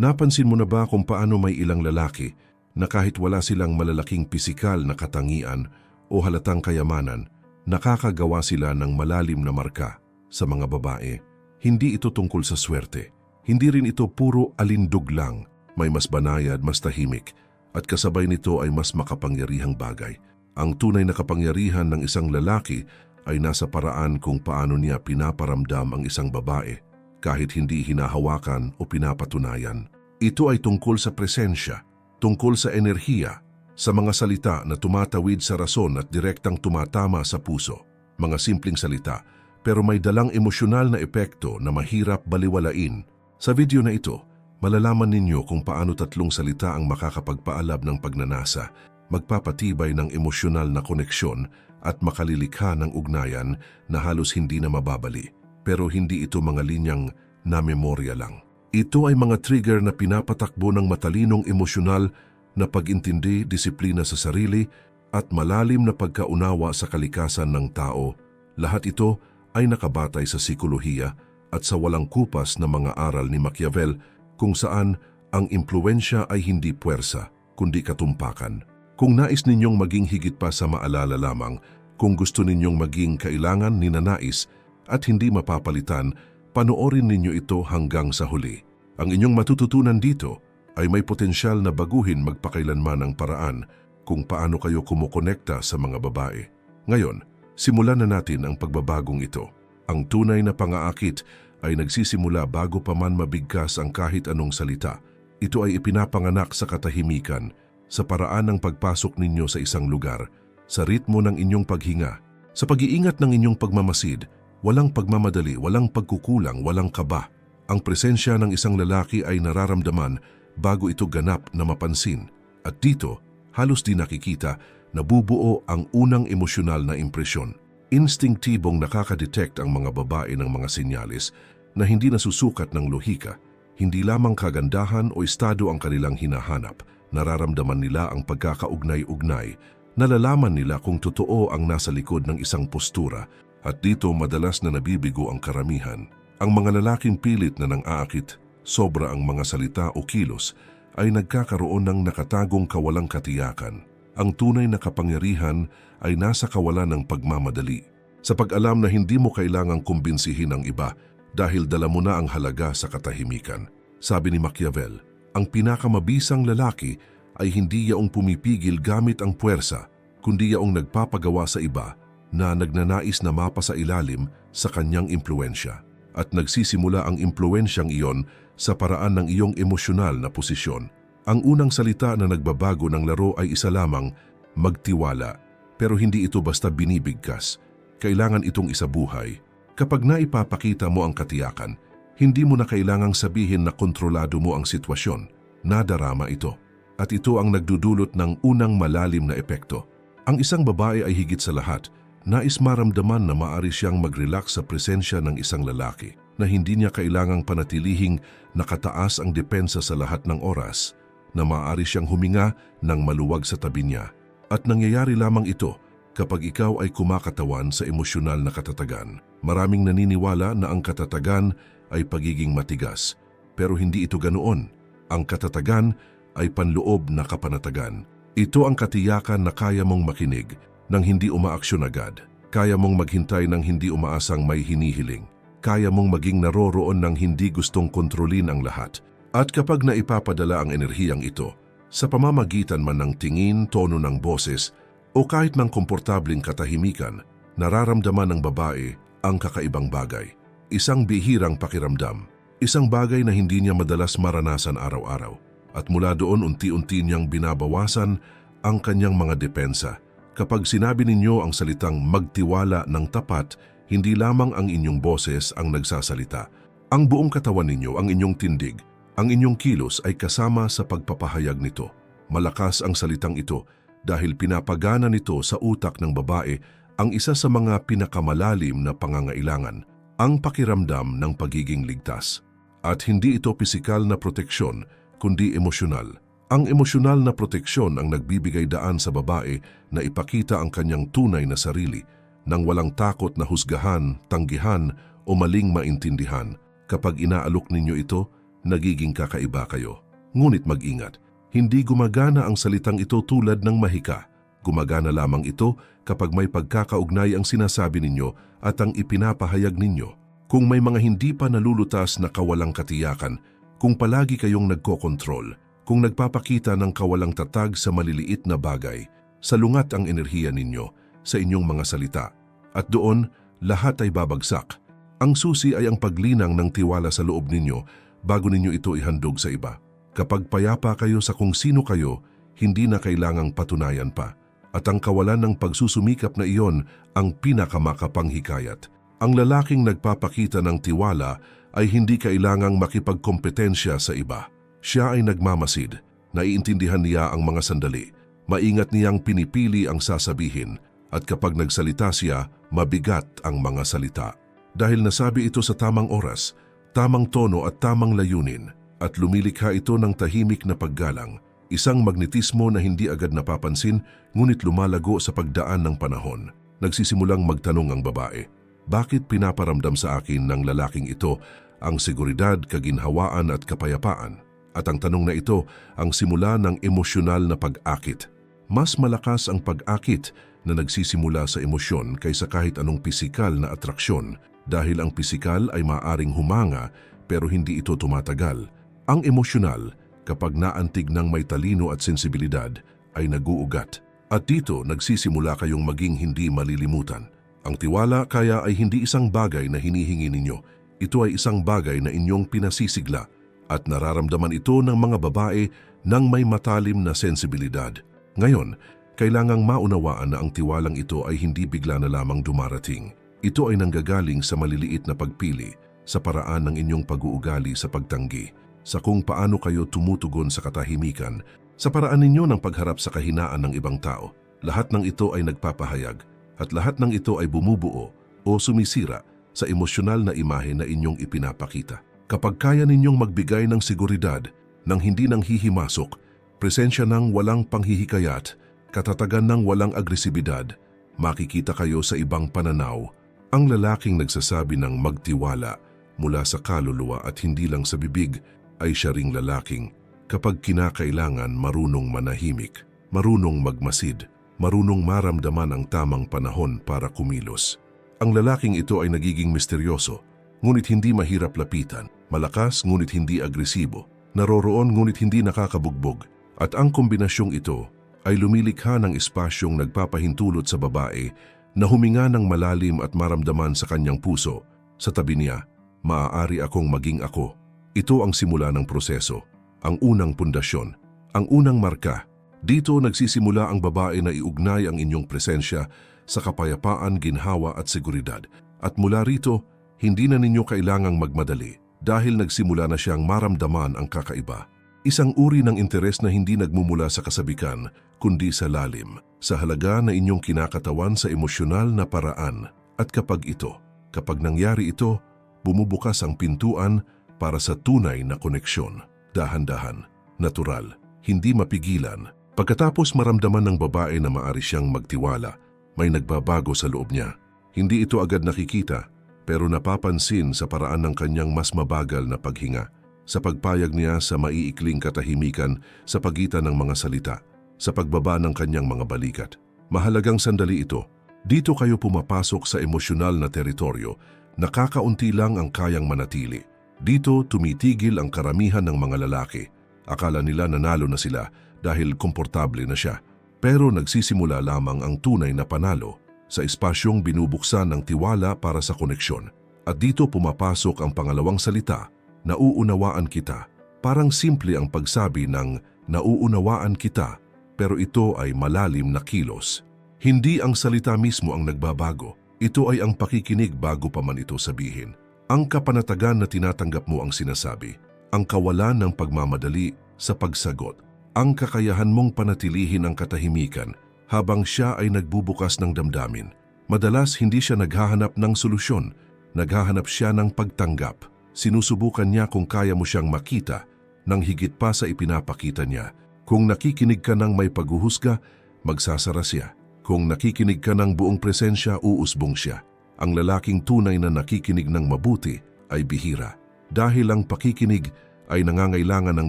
Napansin mo na ba kung paano may ilang lalaki na kahit wala silang malalaking pisikal na katangian o halatang kayamanan, nakakagawa sila ng malalim na marka sa mga babae. Hindi ito tungkol sa swerte. Hindi rin ito puro alindog lang. May mas banayad, mas tahimik, at kasabay nito ay mas makapangyarihang bagay. Ang tunay na kapangyarihan ng isang lalaki ay nasa paraan kung paano niya pinaparamdam ang isang babae kahit hindi hinahawakan o pinapatunayan. Ito ay tungkol sa presensya, tungkol sa enerhiya, sa mga salita na tumatawid sa rason at direktang tumatama sa puso. Mga simpleng salita, pero may dalang emosyonal na epekto na mahirap baliwalain. Sa video na ito, malalaman ninyo kung paano tatlong salita ang makakapagpaalab ng pagnanasa, magpapatibay ng emosyonal na koneksyon at makalilikha ng ugnayan na halos hindi na mababali. Pero hindi ito mga linyang na memorya lang. Ito ay mga trigger na pinapatakbo ng matalinong emosyonal na pag-intindi, disiplina sa sarili at malalim na pagkaunawa sa kalikasan ng tao. Lahat ito ay nakabatay sa sikolohiya at sa walang kupas na mga aral ni Machiavel kung saan ang impluensya ay hindi puwersa, kundi katumpakan. Kung nais ninyong maging higit pa sa maalala lamang, kung gusto ninyong maging kailangan ninanais at hindi mapapalitan, panoorin ninyo ito hanggang sa huli. Ang inyong matututunan dito ay may potensyal na baguhin magpakailanman ang paraan kung paano kayo kumukonekta sa mga babae. Ngayon, simulan na natin ang pagbabagong ito. Ang tunay na pangaakit ay nagsisimula bago pa man mabigkas ang kahit anong salita. Ito ay ipinapanganak sa katahimikan, sa paraan ng pagpasok ninyo sa isang lugar, sa ritmo ng inyong paghinga, sa pag-iingat ng inyong pagmamasid, walang pagmamadali, walang pagkukulang, walang kaba. Ang presensya ng isang lalaki ay nararamdaman bago ito ganap na mapansin. At dito, halos di nakikita, nabubuo ang unang emosyonal na impresyon. Instinctibong nakakadetect ang mga babae ng mga sinyalis na hindi nasusukat ng lohika. Hindi lamang kagandahan o estado ang kanilang hinahanap. Nararamdaman nila ang pagkakaugnay-ugnay. Nalalaman nila kung totoo ang nasa likod ng isang postura at dito madalas na nabibigo ang karamihan. Ang mga lalaking pilit na nang aakit, sobra ang mga salita o kilos, ay nagkakaroon ng nakatagong kawalang katiyakan. Ang tunay na kapangyarihan ay nasa kawalan ng pagmamadali. Sa pag-alam na hindi mo kailangang kumbinsihin ang iba dahil dala mo na ang halaga sa katahimikan. Sabi ni Machiavel, ang pinakamabisang lalaki ay hindi yaong pumipigil gamit ang puwersa, kundi yaong nagpapagawa sa iba na nagnanais na mapa sa ilalim sa kanyang impluensya. At nagsisimula ang impluensyang iyon sa paraan ng iyong emosyonal na posisyon. Ang unang salita na nagbabago ng laro ay isa lamang, magtiwala. Pero hindi ito basta binibigkas. Kailangan itong isabuhay. Kapag naipapakita mo ang katiyakan, hindi mo na kailangang sabihin na kontrolado mo ang sitwasyon. Nadarama ito. At ito ang nagdudulot ng unang malalim na epekto. Ang isang babae ay higit sa lahat, nais maramdaman na maari siyang mag-relax sa presensya ng isang lalaki na hindi niya kailangang panatilihing nakataas ang depensa sa lahat ng oras, na maaari siyang huminga ng maluwag sa tabi niya. At nangyayari lamang ito kapag ikaw ay kumakatawan sa emosyonal na katatagan. Maraming naniniwala na ang katatagan ay pagiging matigas, pero hindi ito ganoon. Ang katatagan ay panloob na kapanatagan. Ito ang katiyakan na kaya mong makinig nang hindi umaaksyon agad. Kaya mong maghintay ng hindi umaasang may hinihiling. Kaya mong maging naroroon ng hindi gustong kontrolin ang lahat. At kapag naipapadala ang enerhiyang ito, sa pamamagitan man ng tingin, tono ng boses, o kahit ng komportabling katahimikan, nararamdaman ng babae ang kakaibang bagay. Isang bihirang pakiramdam. Isang bagay na hindi niya madalas maranasan araw-araw. At mula doon unti-unti niyang binabawasan ang kanyang mga depensa Kapag sinabi ninyo ang salitang magtiwala ng tapat, hindi lamang ang inyong boses ang nagsasalita. Ang buong katawan ninyo, ang inyong tindig, ang inyong kilos ay kasama sa pagpapahayag nito. Malakas ang salitang ito dahil pinapagana nito sa utak ng babae ang isa sa mga pinakamalalim na pangangailangan, ang pakiramdam ng pagiging ligtas. At hindi ito pisikal na proteksyon, kundi emosyonal. Ang emosyonal na proteksyon ang nagbibigay daan sa babae na ipakita ang kanyang tunay na sarili nang walang takot na husgahan, tanggihan o maling maintindihan. Kapag inaalok ninyo ito, nagiging kakaiba kayo. Ngunit mag-ingat, hindi gumagana ang salitang ito tulad ng mahika. Gumagana lamang ito kapag may pagkakaugnay ang sinasabi ninyo at ang ipinapahayag ninyo. Kung may mga hindi pa nalulutas na kawalang katiyakan, kung palagi kayong nagkokontrol, kung nagpapakita ng kawalang tatag sa maliliit na bagay, salungat ang enerhiya ninyo sa inyong mga salita. At doon, lahat ay babagsak. Ang susi ay ang paglinang ng tiwala sa loob ninyo bago ninyo ito ihandog sa iba. Kapag payapa kayo sa kung sino kayo, hindi na kailangang patunayan pa. At ang kawalan ng pagsusumikap na iyon ang pinakamacapanghikayat. Ang lalaking nagpapakita ng tiwala ay hindi kailangang makipagkompetensya sa iba. Siya ay nagmamasid, naiintindihan niya ang mga sandali, maingat niyang pinipili ang sasabihin, at kapag nagsalita siya, mabigat ang mga salita. Dahil nasabi ito sa tamang oras, tamang tono at tamang layunin, at lumilikha ito ng tahimik na paggalang, isang magnetismo na hindi agad napapansin ngunit lumalago sa pagdaan ng panahon. Nagsisimulang magtanong ang babae, bakit pinaparamdam sa akin ng lalaking ito ang seguridad, kaginhawaan at kapayapaan? At ang tanong na ito ang simula ng emosyonal na pag-akit. Mas malakas ang pag-akit na nagsisimula sa emosyon kaysa kahit anong pisikal na atraksyon dahil ang pisikal ay maaring humanga pero hindi ito tumatagal. Ang emosyonal, kapag naantig ng may talino at sensibilidad, ay naguugat. At dito nagsisimula kayong maging hindi malilimutan. Ang tiwala kaya ay hindi isang bagay na hinihingi ninyo. Ito ay isang bagay na inyong pinasisigla at nararamdaman ito ng mga babae ng may matalim na sensibilidad. Ngayon, kailangang maunawaan na ang tiwalang ito ay hindi bigla na lamang dumarating. Ito ay nanggagaling sa maliliit na pagpili, sa paraan ng inyong pag-uugali sa pagtanggi, sa kung paano kayo tumutugon sa katahimikan, sa paraan ninyo ng pagharap sa kahinaan ng ibang tao. Lahat ng ito ay nagpapahayag at lahat ng ito ay bumubuo o sumisira sa emosyonal na imahe na inyong ipinapakita. Kapag kaya ninyong magbigay ng seguridad ng hindi nang hihimasok, presensya ng walang panghihikayat, katatagan ng walang agresibidad, makikita kayo sa ibang pananaw. Ang lalaking nagsasabi ng magtiwala mula sa kaluluwa at hindi lang sa bibig ay siya ring lalaking kapag kinakailangan marunong manahimik, marunong magmasid, marunong maramdaman ang tamang panahon para kumilos. Ang lalaking ito ay nagiging misteryoso, ngunit hindi mahirap lapitan, malakas ngunit hindi agresibo, naroroon ngunit hindi nakakabugbog, at ang kombinasyong ito ay lumilikha ng espasyong nagpapahintulot sa babae na huminga ng malalim at maramdaman sa kanyang puso. Sa tabi niya, maaari akong maging ako. Ito ang simula ng proseso ang unang pundasyon, ang unang marka. Dito nagsisimula ang babae na iugnay ang inyong presensya sa kapayapaan, ginhawa at seguridad. At mula rito, hindi na ninyo kailangang magmadali dahil nagsimula na siyang maramdaman ang kakaiba. Isang uri ng interes na hindi nagmumula sa kasabikan, kundi sa lalim, sa halaga na inyong kinakatawan sa emosyonal na paraan. At kapag ito, kapag nangyari ito, bumubukas ang pintuan para sa tunay na koneksyon dahan-dahan, natural, hindi mapigilan. Pagkatapos maramdaman ng babae na maari siyang magtiwala, may nagbabago sa loob niya. Hindi ito agad nakikita, pero napapansin sa paraan ng kanyang mas mabagal na paghinga, sa pagpayag niya sa maiikling katahimikan sa pagitan ng mga salita, sa pagbaba ng kanyang mga balikat. Mahalagang sandali ito. Dito kayo pumapasok sa emosyonal na teritoryo, nakakaunti lang ang kayang manatili. Dito tumitigil ang karamihan ng mga lalaki. Akala nila nanalo na sila dahil komportable na siya. Pero nagsisimula lamang ang tunay na panalo sa espasyong binubuksan ng tiwala para sa koneksyon. At dito pumapasok ang pangalawang salita, nauunawaan kita. Parang simple ang pagsabi ng nauunawaan kita, pero ito ay malalim na kilos. Hindi ang salita mismo ang nagbabago, ito ay ang pakikinig bago pa man ito sabihin. Ang kapanatagan na tinatanggap mo ang sinasabi, ang kawalan ng pagmamadali sa pagsagot, ang kakayahan mong panatilihin ang katahimikan habang siya ay nagbubukas ng damdamin. Madalas hindi siya naghahanap ng solusyon, naghahanap siya ng pagtanggap. Sinusubukan niya kung kaya mo siyang makita nang higit pa sa ipinapakita niya. Kung nakikinig ka ng may paghuhusga, magsasara siya. Kung nakikinig ka ng buong presensya, uusbong siya ang lalaking tunay na nakikinig ng mabuti ay bihira dahil ang pakikinig ay nangangailangan ng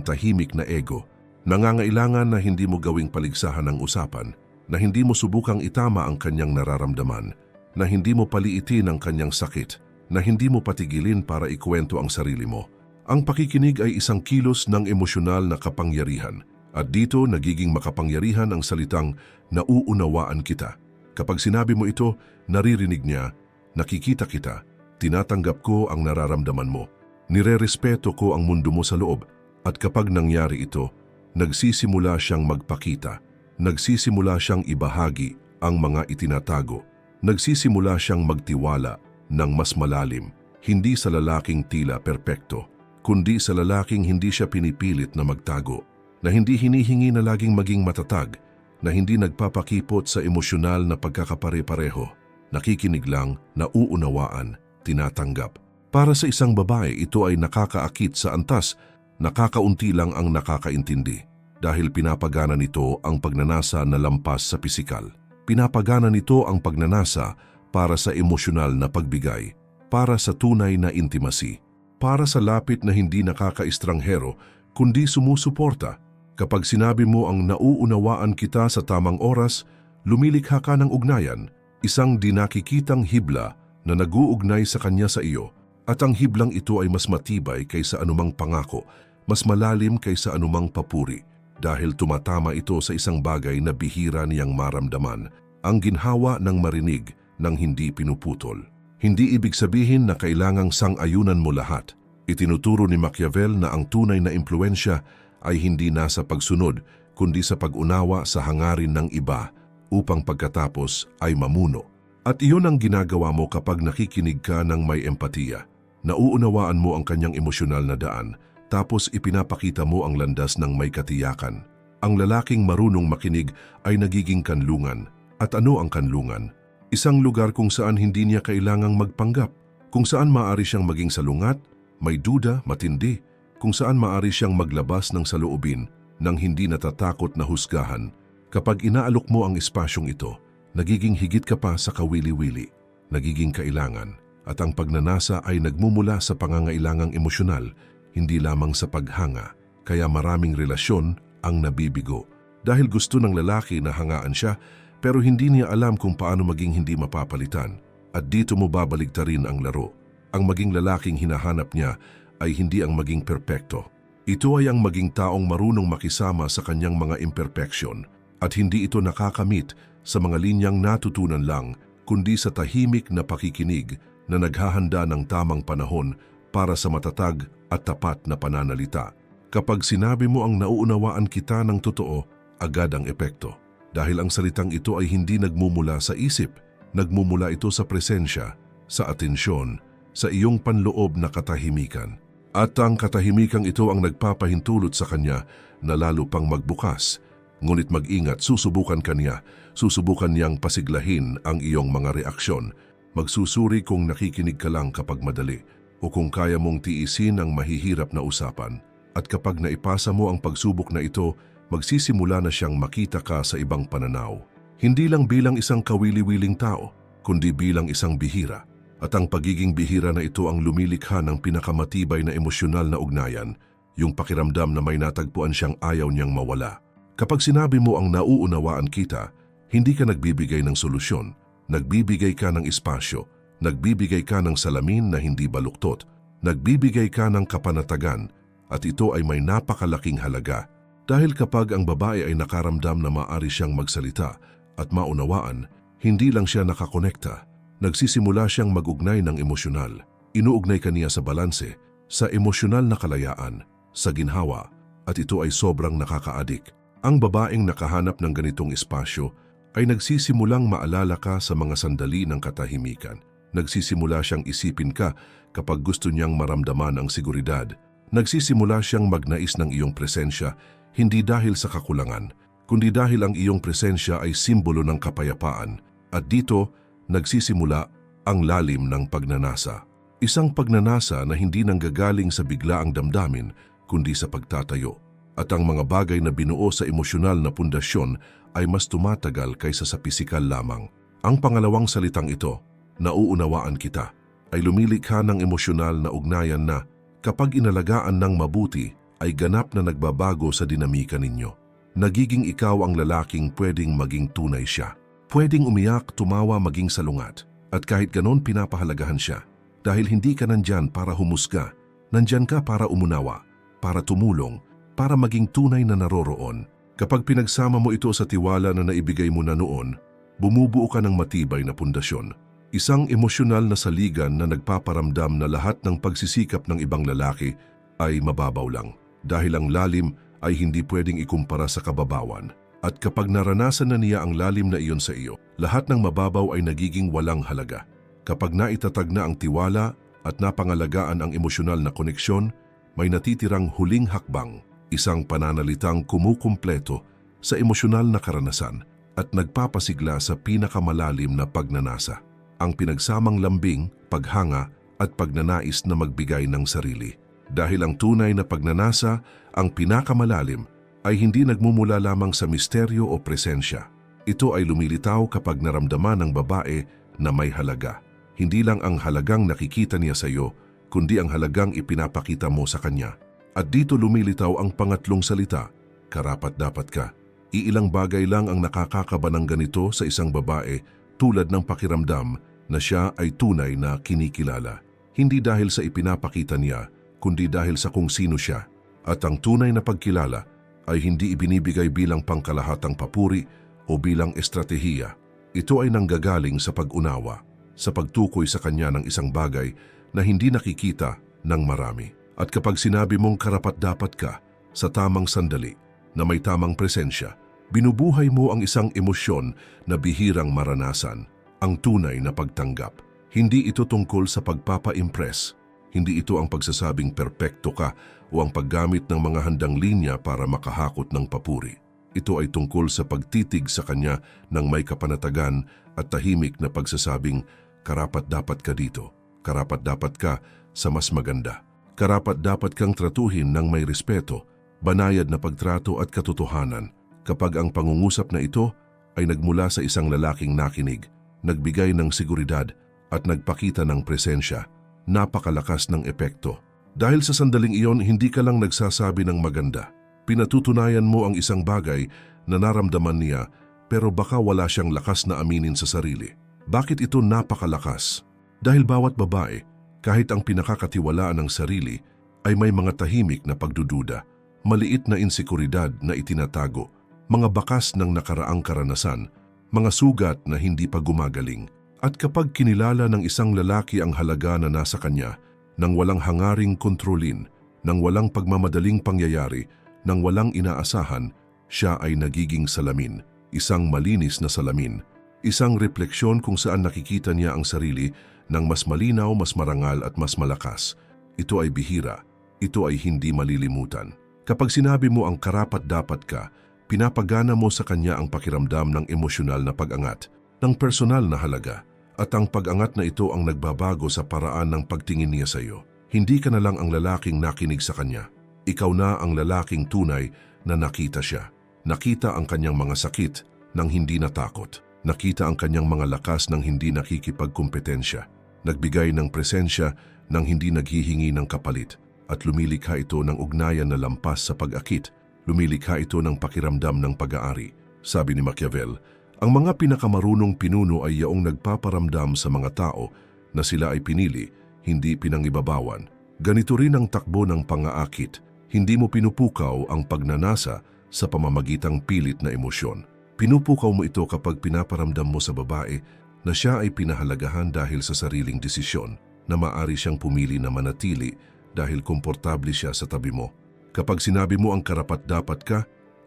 tahimik na ego. Nangangailangan na hindi mo gawing paligsahan ng usapan, na hindi mo subukang itama ang kanyang nararamdaman, na hindi mo paliitin ang kanyang sakit, na hindi mo patigilin para ikwento ang sarili mo. Ang pakikinig ay isang kilos ng emosyonal na kapangyarihan at dito nagiging makapangyarihan ang salitang nauunawaan kita. Kapag sinabi mo ito, naririnig niya, nakikita kita, tinatanggap ko ang nararamdaman mo, nirerespeto ko ang mundo mo sa loob at kapag nangyari ito, nagsisimula siyang magpakita, nagsisimula siyang ibahagi ang mga itinatago, nagsisimula siyang magtiwala ng mas malalim, hindi sa lalaking tila perpekto, kundi sa lalaking hindi siya pinipilit na magtago, na hindi hinihingi na laging maging matatag, na hindi nagpapakipot sa emosyonal na pagkakapare-pareho, nakikinig lang, nauunawaan, tinatanggap. Para sa isang babae, ito ay nakakaakit sa antas, nakakaunti lang ang nakakaintindi dahil pinapagana nito ang pagnanasa na lampas sa pisikal. Pinapagana nito ang pagnanasa para sa emosyonal na pagbigay, para sa tunay na intimacy, para sa lapit na hindi nakakaistranghero kundi sumusuporta. Kapag sinabi mo ang nauunawaan kita sa tamang oras, lumilikha ka ng ugnayan, isang dinakikitang hibla na naguugnay sa kanya sa iyo at ang hiblang ito ay mas matibay kaysa anumang pangako, mas malalim kaysa anumang papuri dahil tumatama ito sa isang bagay na bihira niyang maramdaman, ang ginhawa ng marinig ng hindi pinuputol. Hindi ibig sabihin na kailangang sang-ayunan mo lahat. Itinuturo ni Machiavel na ang tunay na impluensya ay hindi nasa pagsunod, kundi sa pag-unawa sa hangarin ng iba upang pagkatapos ay mamuno. At iyon ang ginagawa mo kapag nakikinig ka ng may empatiya. Nauunawaan mo ang kanyang emosyonal na daan, tapos ipinapakita mo ang landas ng may katiyakan. Ang lalaking marunong makinig ay nagiging kanlungan. At ano ang kanlungan? Isang lugar kung saan hindi niya kailangang magpanggap, kung saan maaari siyang maging salungat, may duda, matindi, kung saan maaari siyang maglabas ng saloobin nang hindi natatakot na husgahan. Kapag inaalok mo ang espasyong ito, nagiging higit ka pa sa kawili-wili, nagiging kailangan, at ang pagnanasa ay nagmumula sa pangangailangang emosyonal, hindi lamang sa paghanga, kaya maraming relasyon ang nabibigo. Dahil gusto ng lalaki na hangaan siya, pero hindi niya alam kung paano maging hindi mapapalitan. At dito mo babaligtarin ang laro. Ang maging lalaking hinahanap niya ay hindi ang maging perpekto. Ito ay ang maging taong marunong makisama sa kanyang mga imperfeksyon at hindi ito nakakamit sa mga linyang natutunan lang kundi sa tahimik na pakikinig na naghahanda ng tamang panahon para sa matatag at tapat na pananalita. Kapag sinabi mo ang nauunawaan kita ng totoo, agad ang epekto. Dahil ang salitang ito ay hindi nagmumula sa isip, nagmumula ito sa presensya, sa atensyon, sa iyong panloob na katahimikan. At ang katahimikang ito ang nagpapahintulot sa kanya na lalo pang magbukas. Ngunit mag-ingat, susubukan kanya, susubukan niyang pasiglahin ang iyong mga reaksyon. Magsusuri kung nakikinig ka lang kapag madali o kung kaya mong tiisin ang mahihirap na usapan. At kapag naipasa mo ang pagsubok na ito, magsisimula na siyang makita ka sa ibang pananaw. Hindi lang bilang isang kawili-wiling tao, kundi bilang isang bihira. At ang pagiging bihira na ito ang lumilikha ng pinakamatibay na emosyonal na ugnayan, yung pakiramdam na may natagpuan siyang ayaw niyang mawala. Kapag sinabi mo ang nauunawaan kita, hindi ka nagbibigay ng solusyon, nagbibigay ka ng espasyo, nagbibigay ka ng salamin na hindi baluktot, nagbibigay ka ng kapanatagan, at ito ay may napakalaking halaga dahil kapag ang babae ay nakaramdam na maaari siyang magsalita at maunawaan, hindi lang siya nakakonekta, nagsisimula siyang magugnay ng emosyonal. Inuugnay kaniya sa balanse, sa emosyonal na kalayaan, sa ginhawa, at ito ay sobrang nakakaadik. Ang babaeng nakahanap ng ganitong espasyo ay nagsisimulang maalala ka sa mga sandali ng katahimikan. Nagsisimula siyang isipin ka kapag gusto niyang maramdaman ang seguridad. Nagsisimula siyang magnais ng iyong presensya hindi dahil sa kakulangan, kundi dahil ang iyong presensya ay simbolo ng kapayapaan at dito nagsisimula ang lalim ng pagnanasa. Isang pagnanasa na hindi nanggagaling sa biglaang damdamin kundi sa pagtatayo. At ang mga bagay na binuo sa emosyonal na pundasyon ay mas tumatagal kaysa sa pisikal lamang. Ang pangalawang salitang ito, nauunawaan kita, ay lumilikha ng emosyonal na ugnayan na Kapag inalagaan ng mabuti, ay ganap na nagbabago sa dinamika ninyo. Nagiging ikaw ang lalaking pwedeng maging tunay siya. Pwedeng umiyak, tumawa, maging salungat. At kahit ganon pinapahalagahan siya. Dahil hindi ka nandyan para humusga. Nandyan ka para umunawa, para tumulong, para maging tunay na naroroon. Kapag pinagsama mo ito sa tiwala na naibigay mo na noon, bumubuo ka ng matibay na pundasyon. Isang emosyonal na saligan na nagpaparamdam na lahat ng pagsisikap ng ibang lalaki ay mababaw lang. Dahil ang lalim ay hindi pwedeng ikumpara sa kababawan. At kapag naranasan na niya ang lalim na iyon sa iyo, lahat ng mababaw ay nagiging walang halaga. Kapag naitatag na ang tiwala at napangalagaan ang emosyonal na koneksyon, may natitirang huling hakbang, isang pananalitang kumukumpleto sa emosyonal na karanasan at nagpapasigla sa pinakamalalim na pagnanasa, ang pinagsamang lambing, paghanga at pagnanais na magbigay ng sarili. Dahil ang tunay na pagnanasa, ang pinakamalalim, ay hindi nagmumula lamang sa misteryo o presensya. Ito ay lumilitaw kapag naramdaman ng babae na may halaga. Hindi lang ang halagang nakikita niya sa iyo, kundi ang halagang ipinapakita mo sa kanya. At dito lumilitaw ang pangatlong salita, karapat dapat ka. Iilang bagay lang ang nakakakaba ng ganito sa isang babae tulad ng pakiramdam na siya ay tunay na kinikilala. Hindi dahil sa ipinapakita niya, kundi dahil sa kung sino siya. At ang tunay na pagkilala ay hindi ibinibigay bilang pangkalahatang papuri o bilang estratehiya. Ito ay nanggagaling sa pag-unawa, sa pagtukoy sa kanya ng isang bagay na hindi nakikita ng marami. At kapag sinabi mong karapat-dapat ka sa tamang sandali na may tamang presensya, binubuhay mo ang isang emosyon na bihirang maranasan, ang tunay na pagtanggap. Hindi ito tungkol sa pagpapa-impress, hindi ito ang pagsasabing perpekto ka o ang paggamit ng mga handang linya para makahakot ng papuri. Ito ay tungkol sa pagtitig sa kanya ng may kapanatagan at tahimik na pagsasabing, karapat dapat ka dito, karapat dapat ka sa mas maganda. Karapat dapat kang tratuhin ng may respeto, banayad na pagtrato at katotohanan kapag ang pangungusap na ito ay nagmula sa isang lalaking nakinig, nagbigay ng seguridad at nagpakita ng presensya napakalakas ng epekto. Dahil sa sandaling iyon, hindi ka lang nagsasabi ng maganda. Pinatutunayan mo ang isang bagay na naramdaman niya pero baka wala siyang lakas na aminin sa sarili. Bakit ito napakalakas? Dahil bawat babae, kahit ang pinakakatiwalaan ng sarili, ay may mga tahimik na pagdududa, maliit na insekuridad na itinatago, mga bakas ng nakaraang karanasan, mga sugat na hindi pa gumagaling. At kapag kinilala ng isang lalaki ang halaga na nasa kanya, nang walang hangaring kontrolin, nang walang pagmamadaling pangyayari, nang walang inaasahan, siya ay nagiging salamin, isang malinis na salamin, isang refleksyon kung saan nakikita niya ang sarili ng mas malinaw, mas marangal at mas malakas. Ito ay bihira, ito ay hindi malilimutan. Kapag sinabi mo ang karapat dapat ka, pinapagana mo sa kanya ang pakiramdam ng emosyonal na pag-angat, ng personal na halaga, at ang pag-angat na ito ang nagbabago sa paraan ng pagtingin niya sa iyo. Hindi ka na lang ang lalaking nakinig sa kanya. Ikaw na ang lalaking tunay na nakita siya. Nakita ang kanyang mga sakit nang hindi natakot. Nakita ang kanyang mga lakas nang hindi nakikipagkompetensya. Nagbigay ng presensya nang hindi naghihingi ng kapalit. At lumilikha ito ng ugnayan na lampas sa pag-akit. Lumilikha ito ng pakiramdam ng pag-aari. Sabi ni Machiavel, ang mga pinakamarunong pinuno ay yaong nagpaparamdam sa mga tao na sila ay pinili, hindi pinangibabawan. Ganito rin ang takbo ng pangaakit. Hindi mo pinupukaw ang pagnanasa sa pamamagitang pilit na emosyon. Pinupukaw mo ito kapag pinaparamdam mo sa babae na siya ay pinahalagahan dahil sa sariling desisyon na maari siyang pumili na manatili dahil komportable siya sa tabi mo. Kapag sinabi mo ang karapat dapat ka,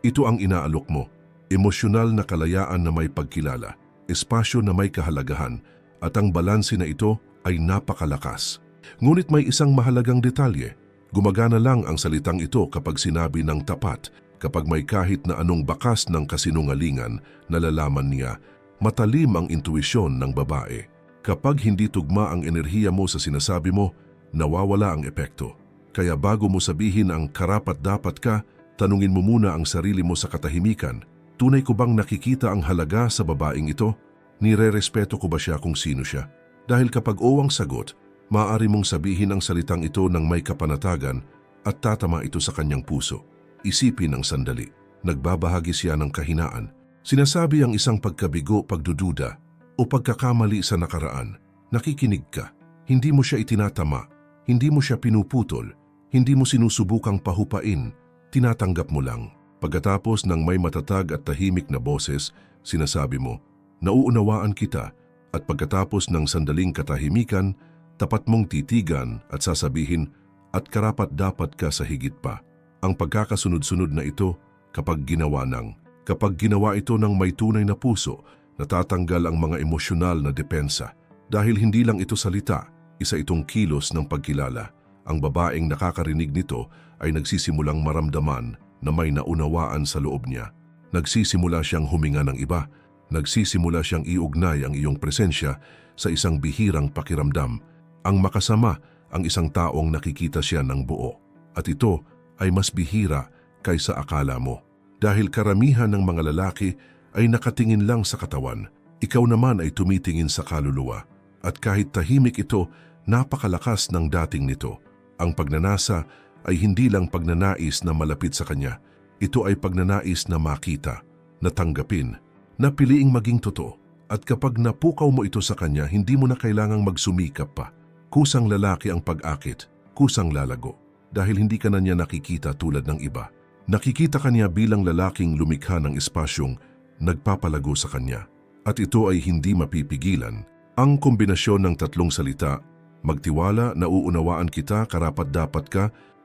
ito ang inaalok mo emosyonal na kalayaan na may pagkilala, espasyo na may kahalagahan, at ang balanse na ito ay napakalakas. Ngunit may isang mahalagang detalye. Gumagana lang ang salitang ito kapag sinabi ng tapat, kapag may kahit na anong bakas ng kasinungalingan nalalaman niya, matalim ang intuisyon ng babae. Kapag hindi tugma ang enerhiya mo sa sinasabi mo, nawawala ang epekto. Kaya bago mo sabihin ang karapat dapat ka, tanungin mo muna ang sarili mo sa katahimikan, Tunay ko bang nakikita ang halaga sa babaeng ito? Nire-respeto ko ba siya kung sino siya? Dahil kapag o ang sagot, Maaari mong sabihin ang salitang ito ng may kapanatagan at tatama ito sa kanyang puso. Isipin ang sandali. Nagbabahagi siya ng kahinaan. Sinasabi ang isang pagkabigo, pagdududa o pagkakamali sa nakaraan. Nakikinig ka. Hindi mo siya itinatama. Hindi mo siya pinuputol. Hindi mo sinusubukang pahupain. Tinatanggap mo lang. Pagkatapos ng may matatag at tahimik na boses, sinasabi mo, Nauunawaan kita at pagkatapos ng sandaling katahimikan, tapat mong titigan at sasabihin, at karapat dapat ka sa higit pa. Ang pagkakasunod-sunod na ito kapag ginawa ng, kapag ginawa ito ng may tunay na puso, natatanggal ang mga emosyonal na depensa. Dahil hindi lang ito salita, isa itong kilos ng pagkilala. Ang babaeng nakakarinig nito ay nagsisimulang maramdaman na may naunawaan sa loob niya. Nagsisimula siyang huminga ng iba. Nagsisimula siyang iugnay ang iyong presensya sa isang bihirang pakiramdam. Ang makasama ang isang taong nakikita siya ng buo. At ito ay mas bihira kaysa akala mo. Dahil karamihan ng mga lalaki ay nakatingin lang sa katawan, ikaw naman ay tumitingin sa kaluluwa. At kahit tahimik ito, napakalakas ng dating nito. Ang pagnanasa ay hindi lang pagnanais na malapit sa kanya. Ito ay pagnanais na makita, na tanggapin, na piliing maging totoo. At kapag napukaw mo ito sa kanya, hindi mo na kailangang magsumikap pa. Kusang lalaki ang pag-akit, kusang lalago. Dahil hindi ka na niya nakikita tulad ng iba. Nakikita ka niya bilang lalaking lumikha ng espasyong nagpapalago sa kanya. At ito ay hindi mapipigilan. Ang kombinasyon ng tatlong salita, magtiwala, nauunawaan kita, karapat dapat ka,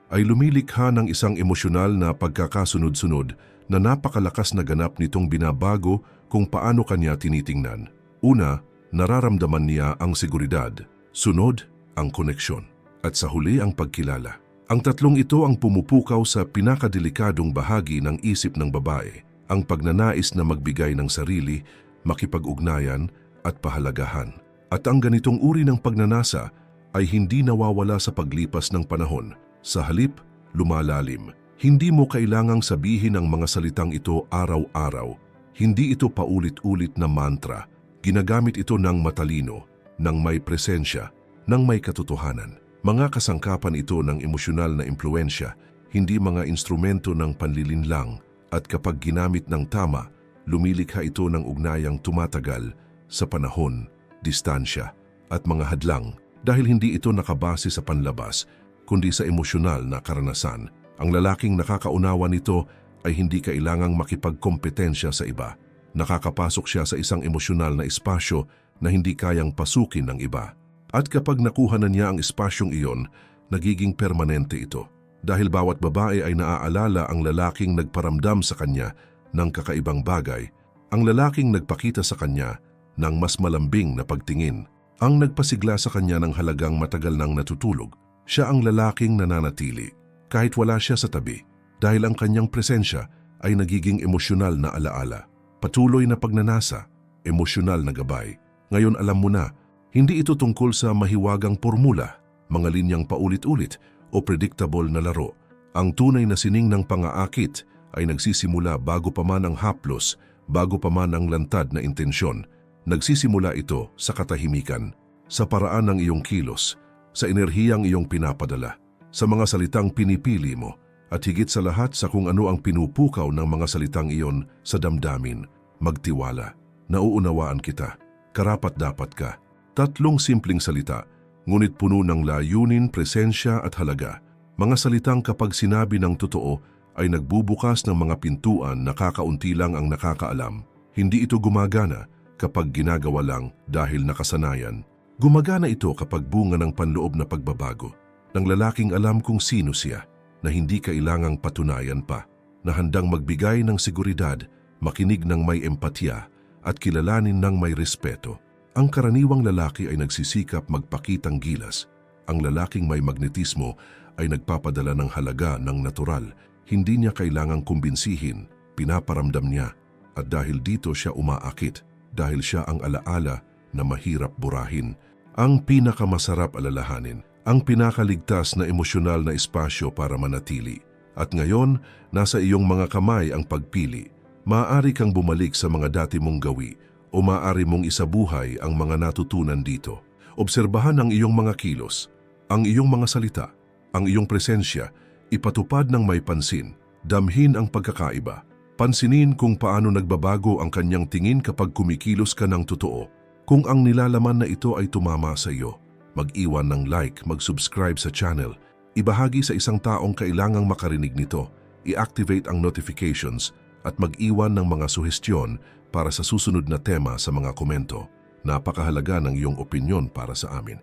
ay lumilikha ng isang emosyonal na pagkakasunod-sunod na napakalakas na ganap nitong binabago kung paano kanya tinitingnan. Una, nararamdaman niya ang seguridad. Sunod, ang koneksyon. At sa huli ang pagkilala. Ang tatlong ito ang pumupukaw sa pinakadelikadong bahagi ng isip ng babae, ang pagnanais na magbigay ng sarili, makipag-ugnayan at pahalagahan. At ang ganitong uri ng pagnanasa ay hindi nawawala sa paglipas ng panahon. Sa halip, lumalalim. Hindi mo kailangang sabihin ang mga salitang ito araw-araw. Hindi ito paulit-ulit na mantra. Ginagamit ito ng matalino, ng may presensya, ng may katotohanan. Mga kasangkapan ito ng emosyonal na impluensya, hindi mga instrumento ng panlilinlang at kapag ginamit ng tama, lumilikha ito ng ugnayang tumatagal sa panahon, distansya at mga hadlang dahil hindi ito nakabase sa panlabas kundi sa emosyonal na karanasan. Ang lalaking nakakaunawa nito ay hindi kailangang makipagkompetensya sa iba. Nakakapasok siya sa isang emosyonal na espasyo na hindi kayang pasukin ng iba. At kapag nakuha na niya ang espasyong iyon, nagiging permanente ito. Dahil bawat babae ay naaalala ang lalaking nagparamdam sa kanya ng kakaibang bagay, ang lalaking nagpakita sa kanya ng mas malambing na pagtingin, ang nagpasigla sa kanya ng halagang matagal nang natutulog. Siya ang lalaking nananatili, kahit wala siya sa tabi, dahil ang kanyang presensya ay nagiging emosyonal na alaala. Patuloy na pagnanasa, emosyonal na gabay. Ngayon alam mo na hindi ito tungkol sa mahiwagang formula, mga linyang paulit-ulit o predictable na laro. Ang tunay na sining ng pangaakit ay nagsisimula bago pa man ang haplos, bago pa man ang lantad na intensyon. Nagsisimula ito sa katahimikan, sa paraan ng iyong kilos, sa enerhiyang iyong pinapadala, sa mga salitang pinipili mo, at higit sa lahat sa kung ano ang pinupukaw ng mga salitang iyon sa damdamin, magtiwala, nauunawaan kita, karapat dapat ka, Tatlong simpleng salita, ngunit puno ng layunin, presensya at halaga. Mga salitang kapag sinabi ng totoo ay nagbubukas ng mga pintuan na kakaunti lang ang nakakaalam. Hindi ito gumagana kapag ginagawa lang dahil nakasanayan. Gumagana ito kapag bunga ng panloob na pagbabago, ng lalaking alam kung sino siya, na hindi kailangang patunayan pa, na handang magbigay ng seguridad, makinig ng may empatya, at kilalanin ng may respeto. Ang karaniwang lalaki ay nagsisikap magpakitang gilas. Ang lalaking may magnetismo ay nagpapadala ng halaga ng natural. Hindi niya kailangang kumbinsihin, pinaparamdam niya. At dahil dito siya umaakit, dahil siya ang alaala na mahirap burahin. Ang pinakamasarap alalahanin, ang pinakaligtas na emosyonal na espasyo para manatili. At ngayon, nasa iyong mga kamay ang pagpili. Maaari kang bumalik sa mga dati mong gawi o maaari mong isabuhay ang mga natutunan dito. Obserbahan ang iyong mga kilos, ang iyong mga salita, ang iyong presensya, ipatupad ng may pansin, damhin ang pagkakaiba. Pansinin kung paano nagbabago ang kanyang tingin kapag kumikilos ka ng totoo. Kung ang nilalaman na ito ay tumama sa iyo, mag-iwan ng like, mag-subscribe sa channel, ibahagi sa isang taong kailangang makarinig nito, i-activate ang notifications at mag-iwan ng mga suhestyon para sa susunod na tema sa mga komento. Napakahalaga ng iyong opinyon para sa amin.